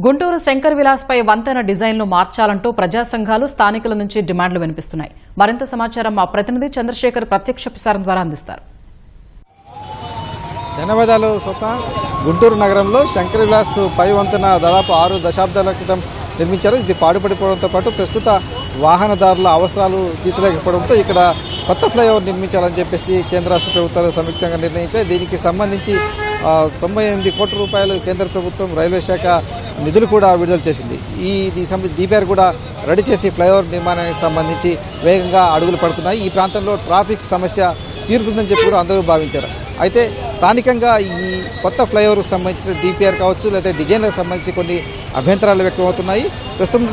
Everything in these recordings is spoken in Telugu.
గుంటూరు శంకర్ విలాస్ పై వంతెన డిజైన్లు మార్చాలంటూ ప్రజా సంఘాలు స్థానికుల నుంచి డిమాండ్లు వినిపిస్తున్నాయి. మరింత సమాచారం మా ప్రతినిధి చంద్రశేఖర్ ప్రత్యక్ష ప్రసారం ద్వారా అందిస్తారు. ధన్యవాదాలు స్వప్న. గుంటూరు నగరంలో శంకర్ విలాస్ పై వంతెన దాదాపు ఆరు దశాబ్దాల క్రితం నిర్మించారు. ఇది పాడుపడిపోవడంతో పాటు ప్రస్తుత వాహనదారుల అవసరాలు తీర్చలేకపోవడంతో ఇక్కడ కొత్త ఫ్లైఓవర్ నిర్మించాలని చెప్పేసి కేంద్ర రాష్ట్ర ప్రభుత్వాలు సంయుక్తంగా నిర్ణయించాయి. దీనికి సంబంధించి తొంభై ఎనిమిది కోట్ల రూపాయలు కేంద్ర ప్రభుత్వం రైల్వే శాఖ నిధులు కూడా విడుదల చేసింది. ఈ దీనికి డిపిఆర్ కూడా రెడీ చేసి ఫ్లైఓవర్ నిర్మాణానికి సంబంధించి వేగంగా అడుగులు పడుతున్నాయి. ఈ ప్రాంతంలో ట్రాఫిక్ సమస్య తీరుతుందని చెప్పి కూడా అందరూ భావించారు. అయితే స్థానికంగా ఈ కొత్త ఫ్లైఓవర్కు సంబంధించిన డిపిఆర్ కావచ్చు లేదా డిజైన్లకు సంబంధించి కొన్ని అభ్యంతరాలు వ్యక్తమవుతున్నాయి. ప్రస్తుతం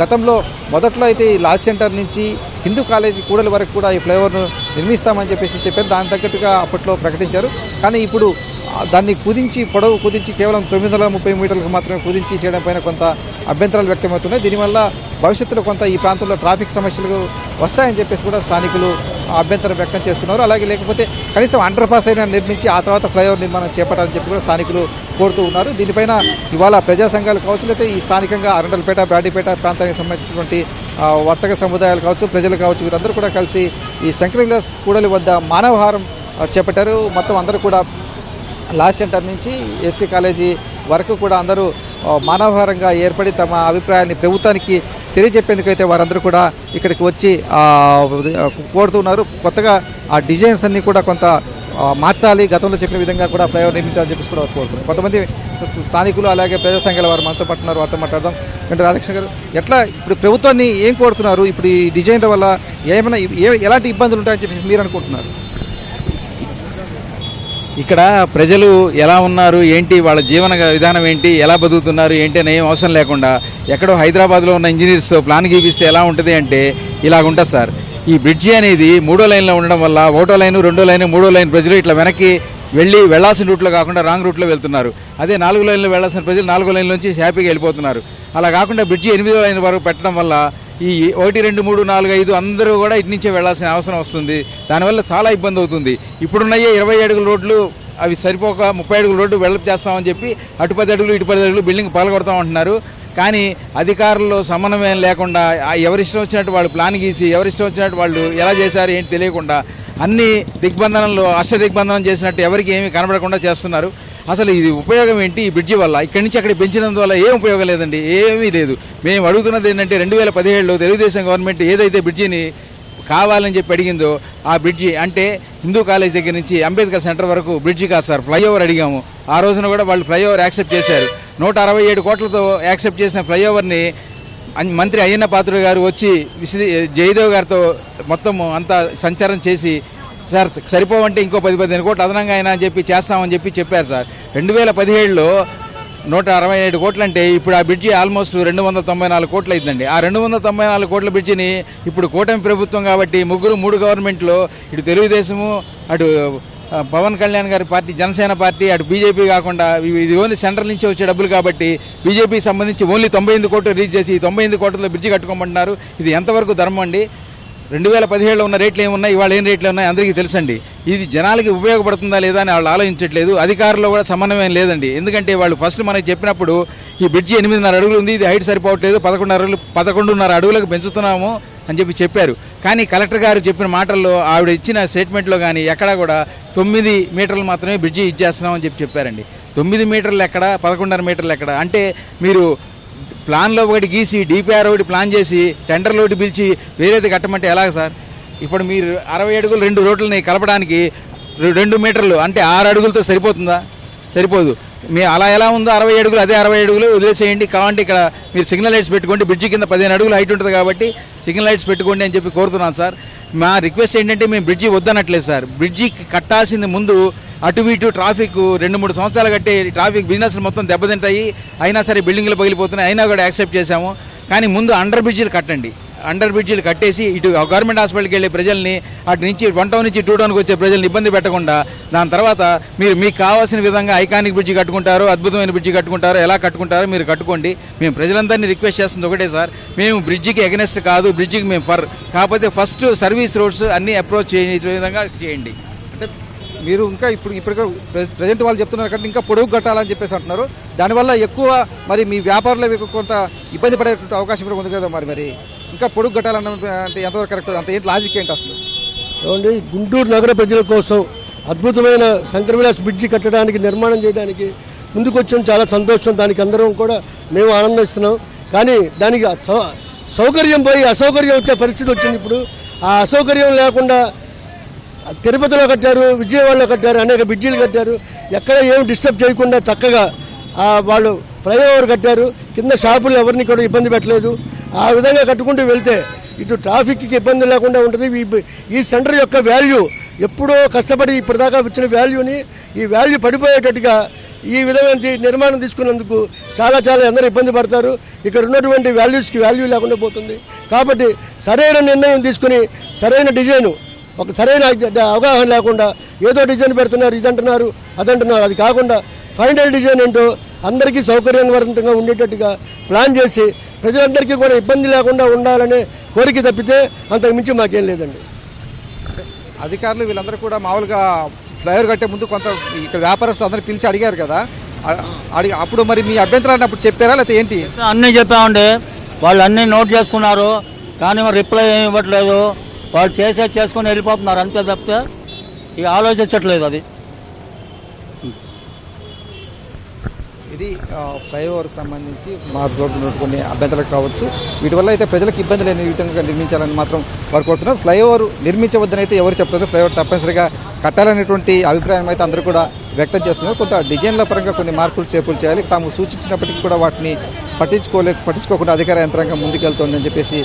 గతంలో మొదట్లో అయితే ఈ లాజ్ సెంటర్ నుంచి హిందూ కాలేజీ కూడలి వరకు కూడా ఈ ఫ్లైఓవర్ను నిర్మిస్తామని చెప్పేసి చెప్పారు. దాని తగ్గట్టుగా అప్పట్లో ప్రకటించారు. కానీ ఇప్పుడు దాన్ని కుదించి పొడవు కుదించి కేవలం తొమ్మిది వందల ముప్పై మీటర్లకు మాత్రమే కుదించి చేయడం పైన కొంత అభ్యంతరాలు వ్యక్తమవుతున్నాయి. దీనివల్ల భవిష్యత్తులో కొంత ఈ ప్రాంతంలో ట్రాఫిక్ సమస్యలు వస్తాయని చెప్పేసి కూడా స్థానికులు అభ్యంతరం వ్యక్తం చేస్తున్నారు. అలాగే లేకపోతే కనీసం అండర్ పాస్ అయినా నిర్మించి ఆ తర్వాత ఫ్లైఓవర్ నిర్మాణం చేపట్టాలని చెప్పి కూడా స్థానికులు కోరుతూ ఉన్నారు. దీనిపైన ఇవాళ ప్రజా సంఘాలు కావచ్చు లేకపోతే ఈ స్థానికంగా అరండల్పేట బ్రాడీపేట ప్రాంతానికి సంబంధించినటువంటి వర్తక సముదాయాలు కావచ్చు ప్రజలు కావచ్చు వీరందరూ కూడా కలిసి ఈ శంకర విలాస్ కూడలి వద్ద మానవహారం చేపట్టారు. మొత్తం అందరూ కూడా లా సెంటర్ నుంచి ఎస్సీ కాలేజీ వరకు కూడా అందరూ మానవహారంగా ఏర్పడి తమ అభిప్రాయాన్ని ప్రభుత్వానికి తెలియజెప్పేందుకైతే వారందరూ కూడా ఇక్కడికి వచ్చి కోరుతున్నారు. కొత్తగా ఆ డిజైన్స్ అన్ని కూడా కొంత మార్చాలి. గతంలో చెప్పిన విధంగా కూడా ఫ్లైఓవర్ నిర్మించాలని చెప్పేసి కూడా వారు కోరుతున్నారు కొంతమంది స్థానికులు అలాగే ప్రజా సంఘాల వారు మనతో పట్టున్నారు వారితో మాట్లాడదాం. అంటే రాధాకృష్ణ గారు ఎట్లా ఇప్పుడు ప్రభుత్వాన్ని ఏం కోరుతున్నారు? ఇప్పుడు ఈ డిజైన్ల వల్ల ఏమైనా ఏ ఎలాంటి ఇబ్బందులు ఉంటాయని చెప్పి మీరు అనుకుంటున్నారు? ఇక్కడ ప్రజలు ఎలా ఉన్నారు? ఏంటి వాళ్ళ జీవన విధానం ఏంటి? ఎలా బతుకుతున్నారు? ఏంటి అని ఏం అవసరం లేకుండా ఎక్కడో హైదరాబాద్లో ఉన్న ఇంజనీర్స్తో ప్లాన్ గీపిస్తే ఎలా ఉంటుంది అంటే ఇలాగ ఉంటుంది సార్. ఈ బ్రిడ్జి అనేది మూడో లైన్లో ఉండడం వల్ల ఒకటో లైన్ రెండో లైన్ మూడో లైన్ ప్రజలు ఇట్లా వెనక్కి వెళ్ళి వెళ్ళాల్సిన రూట్లో కాకుండా రాంగ్ రూట్లో వెళ్తున్నారు. అదే నాలుగు లైన్లో వెళ్ళాల్సిన ప్రజలు నాలుగో లైన్ నుంచి హ్యాపీగా వెళ్ళిపోతున్నారు. అలా కాకుండా బ్రిడ్జి ఎనిమిదో లైన్ వరకు పెట్టడం వల్ల ఈ ఒకటి రెండు మూడు నాలుగు ఐదు అందరూ కూడా ఇటు నుంచే వెళ్ళాల్సిన అవసరం వస్తుంది. దానివల్ల చాలా ఇబ్బంది అవుతుంది. ఇప్పుడున్నయ్యే ఇరవై అడుగుల రోడ్లు అవి సరిపోక ముప్పై అడుగుల రోడ్డు వెడల్పు చేస్తామని చెప్పి అటు పది అడుగులు ఇటు పది అడుగులు బిల్డింగ్ పాల్గొడతాం అంటున్నారు కానీ అధికారుల్లో సమన్వయం లేకుండా ఎవరిష్టం వచ్చినట్టు వాళ్ళు ప్లాన్ గీసి ఎవరిష్టం వచ్చినట్టు వాళ్ళు ఎలా చేశారు ఏంటి తెలియకుండా అన్ని దిగ్బంధనంలో అష్ట దిగ్బంధనం చేసినట్టు ఎవరికి ఏమీ కనబడకుండా చేస్తున్నారు. అసలు ఇది ఉపయోగం ఏంటి ఈ బ్రిడ్జి వల్ల? ఇక్కడి నుంచి అక్కడ పెంచినందు వల్ల ఏం ఉపయోగం లేదండి? ఏమీ లేదు. మేము అడుగుతున్నది ఏంటంటే రెండు వేల పదిహేడులో తెలుగుదేశం గవర్నమెంట్ ఏదైతే బ్రిడ్జిని కావాలని చెప్పి అడిగిందో ఆ బ్రిడ్జి అంటే హిందూ కాలేజ్ దగ్గర నుంచి అంబేద్కర్ సెంటర్ వరకు బ్రిడ్జి కాదు సార్ ఫ్లైఓవర్ అడిగాము. ఆ రోజున కూడా వాళ్ళు ఫ్లైఓవర్ యాక్సెప్ట్ చేశారు. నూట అరవై ఏడు కోట్లతో యాక్సెప్ట్ చేసిన ఫ్లైఓవర్ని మంత్రి అయ్యన్న పాత్రుడు గారు వచ్చి విసి జయదేవ్ గారితో మొత్తం అంతా సంచారం చేసి సార్ సరిపోవంటే ఇంకో పది పదిహేను కోట్లు అదనంగా అయినా అని చెప్పి చేస్తామని చెప్పి చెప్పారు సార్. రెండు వేల పదిహేడులో నూట అరవై ఏడు కోట్లు అంటే ఇప్పుడు ఆ బ్రిడ్జి ఆల్మోస్ట్ రెండు వందల తొంభై నాలుగు కోట్లు అయిందండి ఆ రెండు వందల తొంభై నాలుగు కోట్ల బ్రిడ్జిని ఇప్పుడు కూటమి ప్రభుత్వం కాబట్టి ముగ్గురు మూడు గవర్నమెంట్లో ఇటు తెలుగుదేశము అటు పవన్ కళ్యాణ్ గారి పార్టీ జనసేన పార్టీ అటు బీజేపీ కాకుండా ఇది ఓన్లీ సెంట్రల్ నుంచి వచ్చే డబ్బులు కాబట్టి బీజేపీకి సంబంధించి ఓన్లీ తొంభై ఎనిమిది కోట్లు రిలీజ్ చేసి ఈ తొంభై ఎనిమిది కోట్లతో బ్రిడ్జి కట్టుకోమంటున్నారు. ఇది ఎంతవరకు ధర్మం అండి? రెండు వేల పదిహేడులో ఉన్న రేట్లు ఏమున్నాయి? ఇవాళ ఏం రేట్లు ఉన్నాయి? అందరికీ తెలుసండి. ఇది జనాలకి ఉపయోగపడుతుందా లేదా అని వాళ్ళు ఆలోచించట్లేదు. అధికారులు కూడా సమన్వయం లేదండి. ఎందుకంటే వాళ్ళు ఫస్ట్ మనకి చెప్పినప్పుడు ఈ బ్రిడ్జి ఎనిమిదిన్నర అడుగులు ఉంది ఇది హైట్ సరిపోవట్లేదు పదకొండు అడుగులు పదకొండున్నర అడుగులకు పెంచుతున్నాము అని చెప్పి చెప్పారు. కానీ కలెక్టర్ గారు చెప్పిన మాటల్లో ఆవిడ ఇచ్చిన స్టేట్మెంట్లో కానీ ఎక్కడా కూడా తొమ్మిది మీటర్లు మాత్రమే బ్రిడ్జి ఇచ్చేస్తున్నామని చెప్పి చెప్పారండి. తొమ్మిది మీటర్లు ఎక్కడ? పదకొండున్నర మీటర్లు ఎక్కడ? అంటే మీరు ప్లాన్లో ఒకటి గీసి డిపిఆర్ ఒకటి ప్లాన్ చేసి టెండర్లో ఒకటి పిలిచి వేరేది కట్టమంటే ఎలాగ సార్? ఇప్పుడు మీరు అరవై అడుగులు రెండు రోడ్లని కలపడానికి రెండు మీటర్లు అంటే ఆరు అడుగులతో సరిపోతుందా? సరిపోదు. మీ అలా ఎలా ఉందో అరవై అడుగులు అదే అరవై అడుగులు వదిలేసేయండి. కావాలంటే ఇక్కడ మీరు సిగ్నల్ లైట్స్ పెట్టుకోండి బ్రిడ్జి కింద పదిహేను అడుగులు హైట్ ఉంటుంది కాబట్టి సిగ్నల్ లైట్స్ పెట్టుకోండి అని చెప్పి కోరుతున్నాను సార్. మా రిక్వెస్ట్ ఏంటంటే మేము బ్రిడ్జి వద్దనట్లేదు సార్. బ్రిడ్జి కట్టాల్సింది ముందు అటు ఇటు ట్రాఫిక్ రెండు మూడు సంవత్సరాలు కట్టే ట్రాఫిక్ బిజినెస్ మొత్తం దెబ్బతింటాయి. అయినా సరే బిల్డింగ్లు పగిలిపోతున్నాయి. అయినా కూడా యాక్సెప్ట్ చేశాము. కానీ ముందు అండర్ బ్రిడ్జిలు కట్టండి. అండర్ బ్రిడ్జ్లు కట్టేసి ఇటు గవర్నమెంట్ హాస్పిటల్కి వెళ్ళే ప్రజల్ని అటు నుంచి వన్ టౌన్ నుంచి టూ టౌన్కి వచ్చే ప్రజల్ని ఇబ్బంది పెట్టకుండా దాని తర్వాత మీరు మీకు కావాల్సిన విధంగా ఐకానిక్ బ్రిడ్జి కట్టుకుంటారు అద్భుతమైన బ్రిడ్జి కట్టుకుంటారు ఎలా కట్టుకుంటారో మీరు కట్టుకోండి. మేము ప్రజలందరినీ రిక్వెస్ట్ చేస్తుంది ఒకటే సార్. మేము బ్రిడ్జికి ఎగనెస్ట్ కాదు బ్రిడ్జికి మేము ఫర్ కాకపోతే ఫస్ట్ సర్వీస్ రోడ్స్ అన్నీ అప్రోచ్ చేయ విధంగా చేయండి. అంటే మీరు ఇంకా ఇప్పుడు ఇప్పటికే ప్రజెంట్ వాళ్ళు చెప్తున్నారు కంటే ఇంకా పొడుగు కట్టాలని చెప్పేసి అంటున్నారు. దానివల్ల ఎక్కువ మరి మీ వ్యాపారులు కొంత ఇబ్బంది పడే అవకాశం కూడా ఉంది కదా మరి మరి? ఇంకా పొడుగు కట్టాలన్న అంటే ఎంతవరకు కరెక్ట్ అంత ఏంటి లాజిక్ ఏంటి అసలు? ఏమండి గుంటూరు నగర ప్రజల కోసం అద్భుతమైన శంకరవిలాస్ బ్రిడ్జి కట్టడానికి నిర్మాణం చేయడానికి ముందుకొచ్చాం. చాలా సంతోషం. దానికి అందరం కూడా మేము ఆనందిస్తున్నాం. కానీ దానికి సౌ- సౌకర్యం పోయి అసౌకర్యం వచ్చే పరిస్థితి వచ్చింది ఇప్పుడు. ఆ అసౌకర్యం లేకుండా తిరుపతిలో కట్టారు విజయవాడలో కట్టారు అనేక బ్రిడ్జీలు కట్టారు. ఎక్కడ ఏం డిస్టర్బ్ చేయకుండా చక్కగా వాళ్ళు ఫ్లైఓవర్ కట్టారు. కింద షాపులు ఎవరిని కూడా ఇబ్బంది పెట్టలేదు. ఆ విధంగా కట్టుకుంటూ వెళ్తే ఇటు ట్రాఫిక్కి ఇబ్బంది లేకుండా ఉంటుంది. ఈ- ఈ సెంటర్ యొక్క వాల్యూ ఎప్పుడో కష్టపడి ఇప్పటిదాకా వచ్చిన వాల్యూని ఈ వాల్యూ పడిపోయేటట్టుగా ఈ విధమైన నిర్మాణం తీసుకున్నందుకు చాలా చాలా అందరూ ఇబ్బంది పడతారు. ఇక్కడ ఉన్నటువంటి వాల్యూస్కి వాల్యూ లేకుండా పోతుంది. కాబట్టి సరైన నిర్ణయం తీసుకుని సరైన డిజైను ఒక సరైన అవగాహన లేకుండా ఏదో డిజైన్ పెడుతున్నారు ఇదంటున్నారు అదంటున్నారు. అది కాకుండా ఫైనల్ డిజైన్ ఏంటో అందరికీ సౌకర్యవంతంగా ఉండేటట్టుగా ప్లాన్ చేసి ప్రజలందరికీ కూడా ఇబ్బంది లేకుండా ఉండాలనే కోరిక తప్పితే అంతకు మించి మాకేం లేదండి. అధికారులు వీళ్ళందరూ కూడా మామూలుగా ఫ్లైఓవర్ కట్టే ముందు కొంత ఇక్కడ వ్యాపారస్తులు అందరూ పిలిచి అడిగారు కదా. అడిగి అప్పుడు మరి మీ అభ్యంతరాన్ని అప్పుడు చెప్పారా లేకపోతే ఏంటి? అన్నీ చెప్పామండి. వాళ్ళు అన్నీ నోట్ చేసుకున్నారు. కానీ మరి రిప్లై ఏమి ఇవ్వట్లేదు. వాళ్ళు చేసేది చేసుకొని వెళ్ళిపోతున్నారు అంతే తప్పితే ఇక ఆలోచించట్లేదు అది. ఇది ఫ్లైఓవర్ ఫ్లైఓవర్కి సంబంధించి మా రోడ్డు కొన్ని అభ్యంతరాలు కావచ్చు. వీటి వల్ల అయితే ప్రజలకు ఇబ్బంది లేని విధంగా నిర్మించాలని మాత్రం వారు కోరుతున్నారు. ఫ్లైఓవర్ నిర్మించవద్దని అయితే ఎవరు చెప్పలేదు. ఫ్లైఓవర్ తప్పనిసరిగా కట్టాలనేటువంటి అభిప్రాయం అయితే అందరూ కూడా వ్యక్తం చేస్తున్నారు. కొంత డిజైన్ల పరంగా కొన్ని మార్పులు చేర్పులు చేయాలి. తాము సూచించినప్పటికీ కూడా వాటిని పట్టించుకోలే పట్టించుకోకుండా అధికార యంత్రాంగం ముందుకెళ్తోందని చెప్పేసి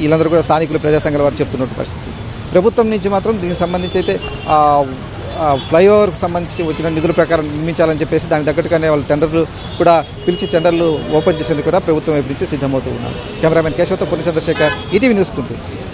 వీళ్ళందరూ కూడా స్థానికులు ప్రజా సంఘాల వారు చెప్తున్నటువంటి పరిస్థితి. ప్రభుత్వం నుంచి మాత్రం దీనికి సంబంధించి అయితే ఫ్లైఓవర్కి సంబంధించి వచ్చిన నిధుల ప్రకారం నిర్మించాలని చెప్పేసి దానికి తగ్గట్టుగానే వాళ్ళు టెండర్లు కూడా పిలిచి టెండర్లు ఓపెన్ చేసేందుకు కూడా ప్రభుత్వం వైపు నుంచి సిద్ధమవుతూ ఉన్నారు కెమెరామెన్ కేశవతో పూర్ణ చంద్రశేఖర్ ఈటీవీ న్యూస్ గుంటూరు.